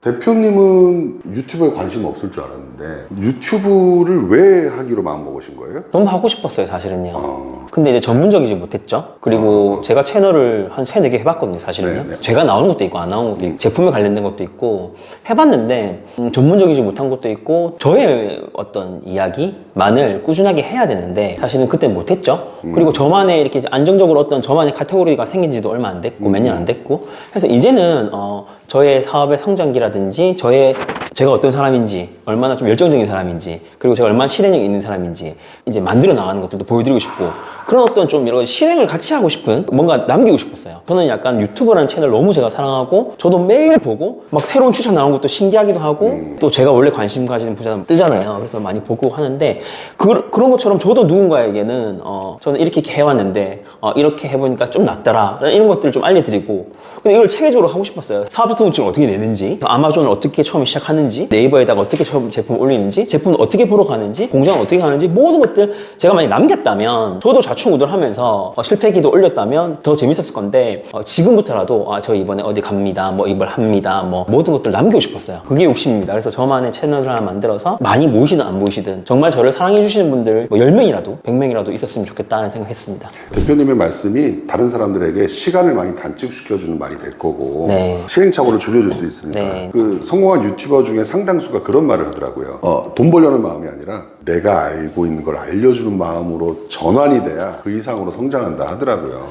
대표님은 유튜브에 관심 없을 줄 알았는데 유튜브를 왜 하기로 마음먹으신 거예요? 너무 하고 싶었어요, 사실은요. 어. 근데 이제 전문적이지 못했죠. 그리고 제가 채널을 한 세네 개 해봤거든요, 사실은요. 네, 네. 제가 나오는 것도 있고, 안 나오는 것도 있고, 제품에 관련된 것도 있고, 해봤는데, 음, 전문적이지 못한 것도 있고, 저의 어떤 이야기만을 꾸준하게 해야 되는데, 사실은 그때 못했죠. 그리고 저만의 이렇게 안정적으로 어떤 저만의 카테고리가 생긴 지도 얼마 안 됐고, 몇년 안 됐고, 그래서 이제는, 어, 저의 사업의 성장기라 든지, 저의, 제가 어떤 사람인지, 얼마나 좀 열정적인 사람인지, 그리고 제가 얼마나 실행력 있는 사람인지, 이제 만들어 나가는 것들도 보여드리고 싶고, 그런 어떤 좀 여러 가지 실행을 같이 하고 싶은 뭔가 남기고 싶었어요. 저는 약간 유튜브라는 채널 너무 제가 사랑하고, 저도 매일 보고, 막 새로운 추천 나오는 것도 신기하기도 하고, 또 제가 원래 관심 가지는 부자 뜨잖아요. 그래서 많이 보고 하는데, 그, 그런 것처럼 저도 누군가에게는, 어, 저는 이렇게 해왔는데, 어, 이렇게 해보니까 좀 낫더라. 이런 것들을 좀 알려드리고, 근데 이걸 체계적으로 하고 싶었어요. 사업소통증을 어떻게 내는지, 아마존을 어떻게 처음에 시작하는지, 네이버에다가 어떻게 제품을 올리는지, 제품을 어떻게 보러 가는지, 공장을 어떻게 하는지, 모든 것들 제가 만약 남겼다면, 저도 좌충우돌하면서 어, 실패기도 올렸다면 더 재밌었을 건데, 어, 지금부터라도, 아, 저 이번에 어디 갑니다, 뭐 이걸 합니다, 뭐 모든 것들 남기고 싶었어요. 그게 욕심입니다. 그래서 저만의 채널을 하나 만들어서 많이 모이시든 안 모이시든, 정말 저를 사랑해 주시는 분들 뭐 10명이라도, 100명이라도 있었으면 좋겠다는 생각했습니다. 대표님의 말씀이 다른 사람들에게 시간을 많이 단축시켜주는 말이 될 거고 네. 시행착오를 줄여줄 수 있으니까 네. 그 성공한 유튜버 중에 상당수가 그런 말을 하더라고요. 어, 돈 벌려는 마음이 아니라 내가 알고 있는 걸 알려주는 마음으로 전환이 돼야 그 이상으로 성장한다 하더라고요.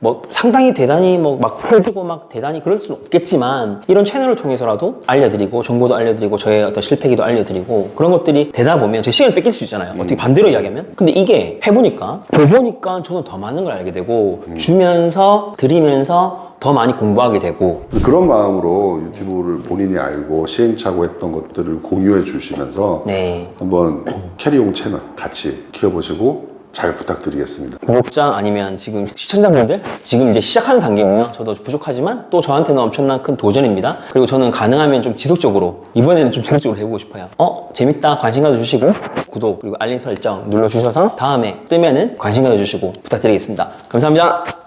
뭐 상당히 대단히 뭐막 펴주고 막 대단히 그럴 수는 없겠지만 이런 채널을 통해서라도 알려드리고 정보도 알려드리고 저의 어떤 실패기도 알려드리고 그런 것들이 되다 보면 제 시간을 뺏길 수 있잖아요. 어떻게 반대로 이야기하면? 근데 이게 해보니까 해보니까 저는 더 많은 걸 알게 되고 주면서 드리면서 더 많이 공부하게 되고. 그런 마음으로 유튜브를 본인이 알고 시행착오 했던 것들을 공유해 주시면서 네. 한번 캐리용 채널 같이 키워보시고 잘 부탁드리겠습니다 구독자 아니면 지금 시청자분들 지금 이제 시작하는 단계고요. 저도 부족하지만 또 저한테는 엄청난 큰 도전입니다. 그리고 저는 가능하면 좀 지속적으로 이번에는 좀 지속적으로 해보고 싶어요. 어 재밌다 관심 가져주시고 구독 그리고 알림 설정 눌러주셔서 다음에 뜨면은 관심 가져주시고 부탁드리겠습니다. 감사합니다.